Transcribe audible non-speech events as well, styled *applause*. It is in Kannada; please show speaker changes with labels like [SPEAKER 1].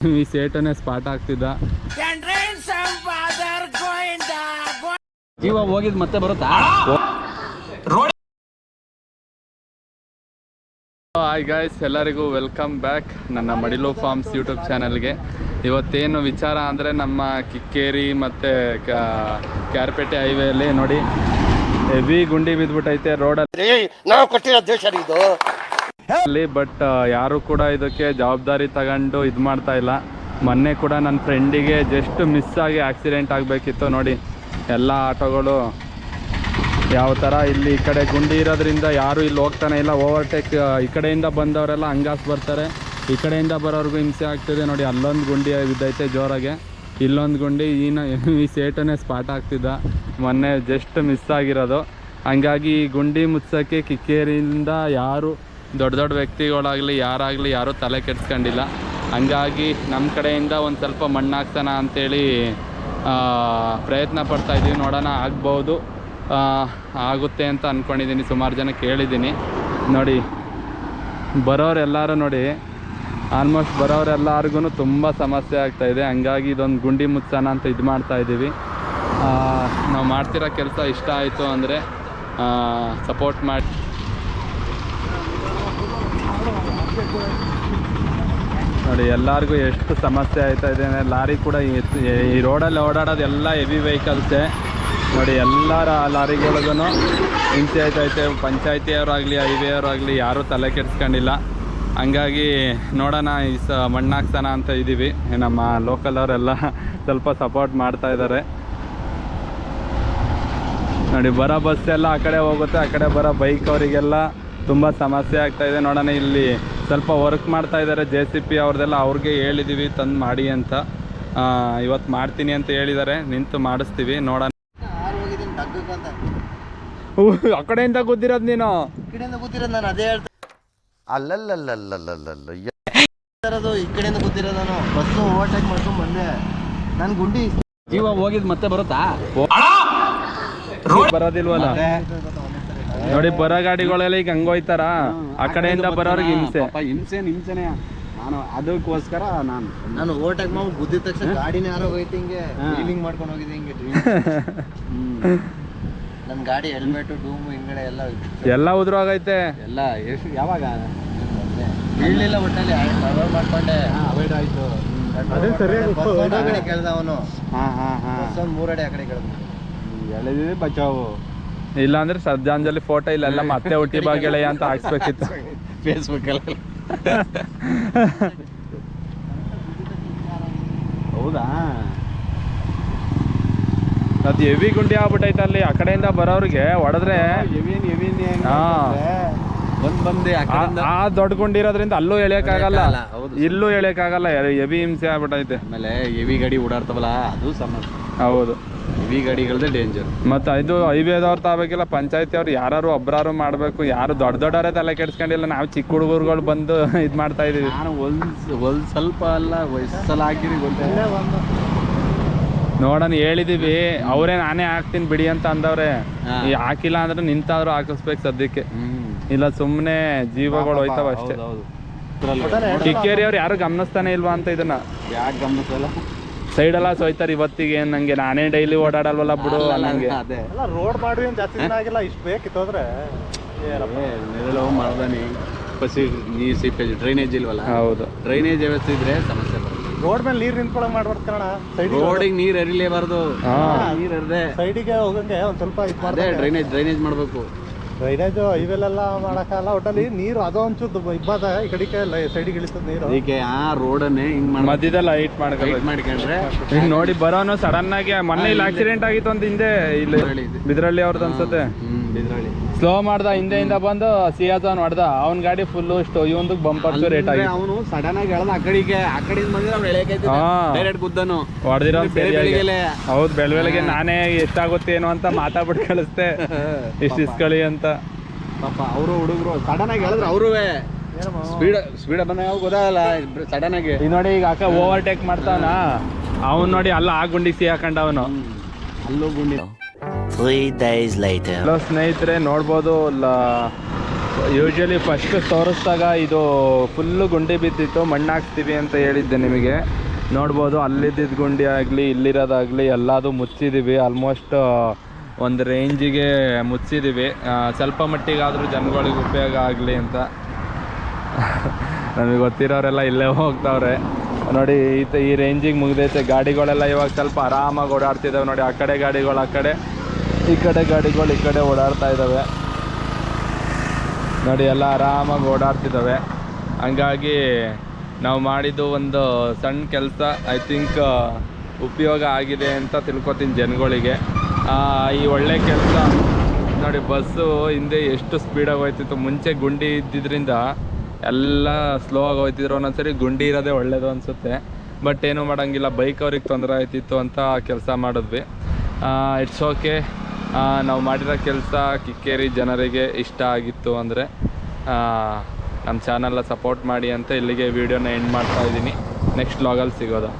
[SPEAKER 1] ಈ ಸೇಟನೇ ಸ್ಪಾಟ್ ಆಗ್ತಿದ್ದ
[SPEAKER 2] ಇವಾಗ ಹೋಗಿದ್ ಮತ್ತೆ ಬರುತ್ತಾ?
[SPEAKER 1] ಹಾಯ್ ಗಾಯ್ಸ್ ಎಲ್ಲರಿಗೂ ವೆಲ್ಕಮ್ ಬ್ಯಾಕ್ ನನ್ನ ಮಡಿಲು ಫಾರ್ಮ್ಸ್ ಯೂಟ್ಯೂಬ್ ಚಾನಲ್ಗೆ ಇವತ್ತೇನು ವಿಚಾರ ಅಂದರೆ ನಮ್ಮ ಕಿಕ್ಕೇರಿ ಮತ್ತು ಕ್ಯಾರ್ಪೇಟೆ ಹೈವೇಲಿ ನೋಡಿ, ಹೆವಿ ಗುಂಡಿ ಬಿದ್ದುಬಿಟ್ಟೈತೆ ರೋಡಲ್ಲಿ
[SPEAKER 3] ನಾವು ಕೊಟ್ಟಿರೋ ದೇಶ ರೀ ಇದು
[SPEAKER 1] ಬಟ್ ಯಾರು ಕೂಡ ಇದಕ್ಕೆ ಜವಾಬ್ದಾರಿ ತಗೊಂಡು ಇದು ಮಾಡ್ತಾ ಇಲ್ಲ. ಮೊನ್ನೆ ಕೂಡ ನನ್ನ ಫ್ರೆಂಡಿಗೆ ಜಸ್ಟ್ ಮಿಸ್ ಆಗಿ ಆಕ್ಸಿಡೆಂಟ್ ಆಗಬೇಕಿತ್ತು ನೋಡಿ. ಎಲ್ಲ ಆಟೋಗಳು ಯಾವ ಥರ ಇಲ್ಲಿ ಈ ಕಡೆ ಗುಂಡಿ ಇರೋದ್ರಿಂದ ಯಾರು ಇಲ್ಲಿ ಹೋಗ್ತಾನೆ ಇಲ್ಲ. ಓವರ್ಟೇಕ್ ಈ ಕಡೆಯಿಂದ ಬಂದವರೆಲ್ಲ ಹಂಗಾಸ್ ಬರ್ತಾರೆ. ಈ ಕಡೆಯಿಂದ ಬರೋರ್ಗು ಹಿಂಸೆ ಆಗ್ತಿದೆ ನೋಡಿ. ಅಲ್ಲೊಂದು ಗುಂಡಿ ಬಿದ್ದೈತೆ ಜೋರಾಗೆ. ಇಲ್ಲೊಂದು ಗುಂಡಿ ಈನ ಈ ಸೇಟನೇ ಸ್ಪಾಟ್ ಆಗ್ತಿದ್ದ ಮೊನ್ನೆ ಜಸ್ಟ್ ಮಿಸ್ ಆಗಿರೋದು. ಹಂಗಾಗಿ ಗುಂಡಿ ಮುಚ್ಚೋಕ್ಕೆ ಕಿಕ್ಕೇರಿಯಿಂದ ಯಾರು ದೊಡ್ಡ ದೊಡ್ಡ ವ್ಯಕ್ತಿಗಳಾಗಲಿ ಯಾರಾಗಲಿ ಯಾರೂ ತಲೆ ಕೆಡ್ಸ್ಕೊಂಡಿಲ್ಲ. ಹಂಗಾಗಿ ನಮ್ಮ ಕಡೆಯಿಂದ ಒಂದು ಸ್ವಲ್ಪ ಮಣ್ಣು ಹಾಕ್ಸೋಣ ಅಂತೇಳಿ ಆ, ಪ್ರಯತ್ನ ಪಡ್ತಾ ಇದ್ದೀವಿ. ನೋಡೋಣ ಆಗ್ಬೋದು ಆಗುತ್ತೆ ಅಂತ ಅಂದ್ಕೊಂಡಿದ್ದೀನಿ ಸುಮಾರು ಜನ ಕೇಳಿದ್ದೀನಿ. ನೋಡಿ ಬರೋರೆಲ್ಲರೂ ನೋಡಿ ಆಲ್ಮೋಸ್ಟ್ ಬರೋರೆಲ್ಲರಿಗೂ ತುಂಬ ಸಮಸ್ಯೆ ಆಗ್ತಾಯಿದೆ ಹಂಗಾಗಿ ಇದೊಂದು ಗುಂಡಿ ಮುಚ್ಚೋಣ ಅಂತ ಇದು ಮಾಡ್ತಾ ಇದ್ದೀವಿ. ನಾವು ಮಾಡ್ತಿರೋ ಕೆಲಸ ಇಷ್ಟ ಆಯಿತು ಅಂದರೆ ಸಪೋರ್ಟ್ ಮಾಡಿ. ನೋಡಿ, ಎಲ್ಲರಿಗೂ ಎಷ್ಟು ಸಮಸ್ಯೆ ಆಯ್ತಾ ಇದೆ ಲಾರಿ ಕೂಡ ಈ- ರೋಡಲ್ಲಿ ಓಡಾಡೋದು ಎಲ್ಲ ಹೆವಿ ವೆಹಿಕಲ್ಸೇ ನೋಡಿ, ಎಲ್ಲರ ಲಾರಿಗಳಿಗೂ ಹಿಂಸೆ ಆಯ್ತೈತೆ ಪಂಚಾಯತಿಯವರಾಗಲಿ ಹೈವೇ ಆಗ್ಲಿ ಯಾರೂ ತಲೆ ಕೆಡ್ಸ್ಕೊಂಡಿಲ್ಲ. ಹಂಗಾಗಿ ನೋಡೋಣ, ಈ ಸ ಮಣ್ಣಾಕ್ಸೋಣ ಅಂತ ಇದ್ದೀವಿ ನಮ್ಮ ಲೋಕಲ್ ಅವರೆಲ್ಲ ಸ್ವಲ್ಪ ಸಪೋರ್ಟ್ ಮಾಡ್ತಾ ಇದ್ದಾರೆ. ನೋಡಿ, ಬರೋ ಬಸ್ ಎಲ್ಲ ಆ ಕಡೆ ಹೋಗುತ್ತೆ, ಆ ಕಡೆ ಬರೋ ಬೈಕ್ ಅವರಿಗೆಲ್ಲ ತುಂಬ ಸಮಸ್ಯೆ ಆಗ್ತಾ ಇದೆ. ನೋಡೋಣ, ಇಲ್ಲಿ ಸ್ವಲ್ಪ ವರ್ಕ್ ಮಾಡ್ತಾ ಇದ್ದಾರೆ ಜೆ ಸಿ ಪಿ ಅವ್ರದ್ದೆಲ್ಲ ಅವ್ರಿಗೆ ಹೇಳಿದ್ದೀವಿ ತಂದು ಮಾಡಿ ಅಂತ. ಆ, ಇವತ್ತು ಮಾಡ್ತೀನಿ ಅಂತ ಹೇಳಿದ್ದಾರೆ ನಿಂತು ಮಾಡಿಸ್ತೀವಿ ನೋಡೋಣ. ಆ ಕಡೆಯಿಂದ ಗೊತ್ತಿರೋದು ನೀನು?
[SPEAKER 3] ಈ ಕಡೆಯಿಂದ ಕೂತಿರೋದು ನಾನು ಅದೇ ಹೇಳ್ತಾ ಅಲ್ಲಲ್ಲಲ್ಲಲ್ಲಲ್ಲಲ್ಲ ಇರೋದು ಈ ಕಡೆಯಿಂದ ಕೂತಿರೋದು ನಾನು. ಬಸ್ಸು ಓವರ್ಟೇಕ್ ಮಾಡ್ಕೊಂಡು ಬಂದೆ. ನಾನು ಗುಂಡಿ
[SPEAKER 2] ಇವಾಗ ಹೋಗಿದ್ ಮತ್ತೆ ಬರುತ್ತಾ?
[SPEAKER 1] ಬರೋದಿಲ್ವಲ್ಲ? ನೋಡಿ ಬರೋ ಗಾಡಿಗಳೆಲ್ಲ ಈಗ ಹಂಗೋಯ್ತಾರ ಆ ಕಡೆಯಿಂದ ಬರೋರಿಗೆ ಹಿಂಸೆ.
[SPEAKER 2] ಪಾಪ ಹಿಂಸೆ ಹಿಂಸೆನೆ. ನಾನು ಅದಕ್ಕೋಸ್ಕರ ನಾನು
[SPEAKER 3] ನಾನು ಓವರ್ಟೇಕ್ ಮಾಡಿ ಗುದ್ದಿದ ತಕ್ಷಣ ಗಾಡಿನೇ ಯಾರೋ ಹೋಯ್ತು ಹಿಂಗೆ. ಫೀಲಿಂಗ್ ಮಾಡ್ಕೊಂಡು ಹೋಗಿದೆ ಹಿಂಗೆ ನನ್ನ ಗಾಡಿ ಹೆಲ್ಮೆಟ್ ಡೂಮ್ ಹಿಂಗಡೆ ಎಲ್ಲ
[SPEAKER 1] ಎಲ್ಲ ಉದ್ರೋಗೈತೆ
[SPEAKER 2] ಎಲ್ಲ ಎಷ್ಟು ಯಾವಾಗ?
[SPEAKER 3] ಬೀಳಲಿಲ್ಲ ಒಟ್ಟಲ್ಲಿ ಕವರ್ ಮಾಡ್ಕೊಂಡೆ.
[SPEAKER 2] ಅವಾಯ್ಡ್ ಆಯ್ತು.
[SPEAKER 3] ಬಸ್ ಒಂದು ಆ ಕಡೆ ಕೇಳ್ದ ಅವನು.
[SPEAKER 2] ಹಾ ಹಾ
[SPEAKER 3] ಮೂರಡಿ ಆ ಕಡೆ ಕೇಳ್ದ
[SPEAKER 2] ಎಳೆದಿದೆ ಬಚಾವು?
[SPEAKER 1] ಇಲ್ಲ ಅಂದ್ರೆ ಶ್ರದ್ಧಾಂಜಲಿ ಫೋಟೋ ಇಲ್ಲೆಲ್ಲ ಮತ್ತೆ ಹುಟ್ಟಿ ಬಾಗೆಳೆಯ ಅಂತ ಹಾಕ್ಸ್ಬೇಕಿತ್ತು.
[SPEAKER 2] ಫೇಸ್ಬುಕ್ ಹೌದಾ?
[SPEAKER 1] ಅದು ಹೆವಿ ಗುಂಡಿ ಆಗ್ಬಿಟ್ಟೈತೆ ಅಲ್ಲಿ ಆ ಕಡೆಯಿಂದ ಬರೋರಿಗೆ ಹೊಡೆದ್ರೆ
[SPEAKER 2] ಆ
[SPEAKER 1] ದೊಡ್ಡ ಗುಂಡಿ ಇರೋದ್ರಿಂದ ಅಲ್ಲೂ ಎಳೆಯಕ್ಕಾಗಲ್ಲ. ಇಲ್ಲೂ ಎಳೆಯಕ್ಕಾಗಲ್ಲ ಎವಿ ಹಿಂಸೆ ಆಗ್ಬಿಟ್ಟೈತೆ.
[SPEAKER 2] ಆಮೇಲೆ ಎವಿ ಗಾಡಿ ಓಡಾಡ್ತವಲ್ಲ ಅದು ಸಮಸ್ಯೆ
[SPEAKER 1] ಹೌದು.
[SPEAKER 2] ಹೆವಿ ಗಾಡಿಗಳದೇ ಡೇಂಜರ್
[SPEAKER 1] ಮತ್ತೆ ಇದು ಹೈವೇದವ್ರು ತಾಬೇಕಿಲ್ಲ ಪಂಚಾಯತಿ ಅವ್ರು ಯಾರು ಒಬ್ಬರಾರು ಮಾಡಬೇಕು ಯಾರು ದೊಡ್ಡ ದೊಡ್ಡವರೇ ತಲೆ ಕೆಡ್ಸ್ಕೊಂಡಿಲ್ಲ ನಾವು ಚಿಕ್ಕ ಹುಡುಗರುಗಳು ಬಂದು *laughs* ಇದು ಮಾಡ್ತಾ ಇದೀವಿ.
[SPEAKER 2] ನಾನು ಒಂದ್ ಒಂದ್ ಸ್ವಲ್ಪ ಅಲ್ಲ ವಯಸ್ಸಲ್ಲ ಹಾಕಿರಿ ಗೊತ್ತೇ?
[SPEAKER 1] ನೋಡೋಣ ಹೇಳಿದೀವಿ. ಅವರೇ ನಾನೇ ಹಾಕ್ತೀನಿ ಬಿಡಿ ಅಂತ ಅಂದವ್ರೆ. ಈ ಹಾಕಿಲ್ಲ ಅಂದ್ರೆ ನಿಂತಾದ್ರೂ ಹಾಕಿಸ್ಬೇಕು ಸದ್ಯಕ್ಕೆ. ಇಲ್ಲ ಸುಮ್ಮನೆ ಜೀವಗಳು ಹೋಯ್ತಾವ ಅಷ್ಟೇ. ಕಿಕ್ಕೇರಿ ಅವ್ರು ಯಾರು ಗಮನಿಸ್ತಾನೆ ಇಲ್ವಾ ಅಂತ ಇದನ್ನ.
[SPEAKER 2] ಯಾಕೆ ಗಮನಿಸಲ್ಲ
[SPEAKER 1] ಸೈಡೆಲ್ಲ ಸೋಯ್ತಾರೆ ಇವತ್ತಿಗೆ ಏನ್ ನಂಗೆ ನಾನೇ ಡೈಲಿ ಓಡಾಡಲ್ವಲ್ಲ ಬಿಡು ನಂಗೆ
[SPEAKER 2] ಅದೇ.
[SPEAKER 4] ಅಲ್ಲ ರೋಡ್ ಮಾಡಿ ಜಾಸ್ತಿ ದಿನ ಆಗಿಲ್ಲ ಇಷ್ಟು ಬೇಕಿತ್ತು ಹೋದ್ರೆ
[SPEAKER 2] ನೆರಳು ಮರದಾನಿ ಪಸಿ ನೀರ್ ಸೀಪೇಜ್ ಡ್ರೈನೇಜ್ ಇಲ್ವಲ್ಲ?
[SPEAKER 1] ಹೌದು.
[SPEAKER 2] ಡ್ರೈನೇಜ್ ವ್ಯವಸ್ಥೆ ಇದ್ರೆ ಸಮಸ್ಯೆ ಬರುತ್ತೆ.
[SPEAKER 4] ರೋಡ್ ಮೇಲೆ ನೀರು ನಿಂತ್ಕೊಳಕ್ ಮಾಡ್ಬಾರ್ದು ಕಣ ಸೈಡ್
[SPEAKER 2] ರೋಡಿಗೆ ನೀರು ಹರಿಲೇಬಾರ್ದು.
[SPEAKER 1] ಹಾ.
[SPEAKER 2] ನೀರ್ ಹರಿದೆ.
[SPEAKER 4] ಸೈಡಿಗೆ ಹೋಗಂಗೆ ಒಂದ್ ಸ್ವಲ್ಪ ಇದು
[SPEAKER 2] ಅದೇ ಡ್ರೈನೇಜ್ ಡ್ರೈನೇಜ್ ಮಾಡ್ಬೇಕು.
[SPEAKER 4] ಡ್ರೈನೇಜ್ ಇವೆಲ್ಲ ಮಾಡಕ್ಕಾಗಲ್ಲ. ಒಟ್ಟಲ್ಲಿ ನೀರು ಅದೋ ಒಂಚೂರು ಇಬ್ಬಾದ ಈ ಕಡೆಗೆ ಸೈಡಿಗೆ ಇಳಿತದ ನೀರು.
[SPEAKER 2] ಅದಕ್ಕೆ ಆ ರೋಡನ್ನೇ ಹಿಂಗ್ ಮಾಡಿ
[SPEAKER 1] ಮಧ್ಯದಲ್ಲಿ ಹೈಟ್ ಮಾಡ್ಕೋಬೇಕು
[SPEAKER 2] ಮಾಡ್ಕೊಂಡ್ರೆ
[SPEAKER 1] ಹಿಂಗ್ ನೋಡಿ ಬರೋನು ಸಡನ್ ಆಗಿ ಮೊನ್ನೆ ಇಲ್ಲಿ ಆಕ್ಸಿಡೆಂಟ್ ಆಗಿತ್ತು ಅಂತ ಹಿಂದೆ. ಇಲ್ಲಿ
[SPEAKER 2] ಬಿದ್ರಳ್ಳಿ
[SPEAKER 1] ಅವ್ರದ್ದು ಅನ್ಸುತ್ತೆ. ಸ್ಲೋ ಮಾಡ್ದ ಹಿಂದೆಯಿಂದ ಬಂದು ಸಿಯಾಜಾನ್ ಹೊಡ್ದ. ಅವ್ನ ಗಾಡಿ ಫುಲ್ ಇಷ್ಟು ಇವಂದು ಬಂಪರ್ ರೇಟ್ ಆಗಿ
[SPEAKER 2] ಅವನು ಸಡನ್ ಆಗಿ ಹೇಳ್ದ ಆ ಕಡೆಗೆ ಆ ಕಡೆಯಿಂದ ಬಂದ್ರೆ ಅವ್ನು ಎಳೆಯಕೈತಿ ಡೈರೆಕ್ಟ್ ಗುದ್ದನು.
[SPEAKER 1] ಹೊಡೆದಿರೋ ಹೌದು ಬೆಳ ಬೆಳಗ್ಗೆ ನಾನೇ ಎಷ್ಟಾಗುತ್ತೇನೋ ಅಂತ ಮಾತಾಡ್ಬಿಟ್ಟು ಕಳಿಸ್ತೆ *laughs* ಇಷ್ಟು ಇಸ್ಕಳಿ ಅಂತ.
[SPEAKER 2] ಪಾಪ ಅವರು ಹುಡುಗರು ಸಡನ್ ಆಗಿ ಹೇಳಿದ್ರು ಅವರು ಸ್ಪೀಡ್ ಸ್ಪೀಡ್ ಬಂದಾಗ ಗೊತ್ತಾಗಲ್ಲ ಸಡನ್ ಆಗಿ.
[SPEAKER 1] ಈಗ ನೋಡಿ ಈಗ ಅಕ್ಕ ಓವರ್ಟೇಕ್ ಮಾಡ್ತಾವನ ಅವನ್ ನೋಡಿ ಅಲ್ಲ ಆ ಗುಂಡಿ ಸಿ ಹಾಕೊಂಡ ಅವನು.
[SPEAKER 2] ಅಲ್ಲೂ ಗುಂಡಿ.
[SPEAKER 3] Three days later.
[SPEAKER 1] ಹಲೋ ಸ್ನೇಹಿತರೆ, ನೋಡ್ಬೋದು, ಲ ಯೂಶ್ವಲಿ ಫಸ್ಟ್ ತೋರಿಸ್ದಾಗ ಇದು ಫುಲ್ಲು ಗುಂಡಿ ಬಿದ್ದಿತ್ತು ಮಣ್ಣು ಹಾಕ್ತೀವಿ ಅಂತ ಹೇಳಿದ್ದೆ ನಿಮಗೆ. ನೋಡ್ಬೋದು ಅಲ್ಲಿದ್ದಿದ್ದ ಗುಂಡಿ ಆಗಲಿ, ಇಲ್ಲಿರೋದಾಗಲಿ, ಎಲ್ಲದು ಮುಚ್ಚಿದ್ದೀವಿ ಆಲ್ಮೋಸ್ಟ್ ಒಂದು ರೇಂಜಿಗೆ ಮುಚ್ಚಿದ್ದೀವಿ ಸ್ವಲ್ಪ ಮಟ್ಟಿಗಾದರೂ ಜನಗಳಿಗೆ ಉಪಯೋಗ ಆಗಲಿ ಅಂತ. ನಮಗೆ ಗೊತ್ತಿರೋರೆಲ್ಲ ಇಲ್ಲೇ ಹೋಗ್ತಾವ್ರೆ. ನೋಡಿ ಈತ ಈ ರೇಂಜಿಗೆ ಮುಗ್ದೈತೆ. ಗಾಡಿಗಳೆಲ್ಲ ಇವಾಗ ಸ್ವಲ್ಪ ಆರಾಮಾಗಿ ಓಡಾಡ್ತಿದ್ದಾವೆ ನೋಡಿ, ಆ ಕಡೆ ಗಾಡಿಗಳು, ಆ ಕಡೆ. ಈ ಕಡೆ ಗಾಡಿಗಳು ಈ ಕಡೆ ಓಡಾಡ್ತಾ ಇದ್ದಾವೆ. ನೋಡಿ, ಎಲ್ಲ ಆರಾಮಾಗಿ ಓಡಾಡ್ತಿದ್ದಾವೆ. ಹಂಗಾಗಿ ನಾವು ಮಾಡಿದ್ದು ಒಂದು ಸಣ್ಣ ಕೆಲಸ. ಐ ಥಿಂಕ್ ಉಪಯೋಗ ಆಗಿದೆ ಅಂತ ತಿಳ್ಕೊತೀನಿ ಜನಗಳಿಗೆ. ಈ ಒಳ್ಳೆ ಕೆಲಸ. ನೋಡಿ, ಬಸ್ಸು ಹಿಂದೆ ಎಷ್ಟು ಸ್ಪೀಡಾಗಿ ಹೋಯ್ತಿತ್ತು. ಮುಂಚೆ ಗುಂಡಿ ಇದ್ದಿದ್ದರಿಂದ ಎಲ್ಲ ಸ್ಲೋ ಆಗಿ ಹೋಯ್ತಿದ್ರು. ಒಂದೊಂದ್ಸರಿ ಗುಂಡಿ ಇರೋದೇ ಒಳ್ಳೇದು ಅನಿಸುತ್ತೆ. ಬಟ್ ಏನೂ ಮಾಡೋಂಗಿಲ್ಲ. ಬೈಕ್ ಅವ್ರಿಗೆ ತೊಂದರೆ ಆಯ್ತಿತ್ತು ಅಂತ ಕೆಲಸ ಮಾಡಿದ್ವಿ. ಇಟ್ಸ್ ಓಕೆ ನಾವು ಮಾಡಿರೋ ಕೆಲಸ ಕಿಕ್ಕೇರಿ ಜನರಿಗೆ ಇಷ್ಟ ಆಗಿತ್ತು ಅಂದರೆ ನಮ್ಮ ಚಾನಲ್ನ ಸಪೋರ್ಟ್ ಮಾಡಿ ಅಂತ ಇಲ್ಲಿಗೆ ವೀಡಿಯೋನ ಎಂಡ್ ಮಾಡ್ತಾ ಇದ್ದೀನಿ. ನೆಕ್ಸ್ಟ್ ಲಾಗಲ್ಲಿ ಸಿಗೋದು.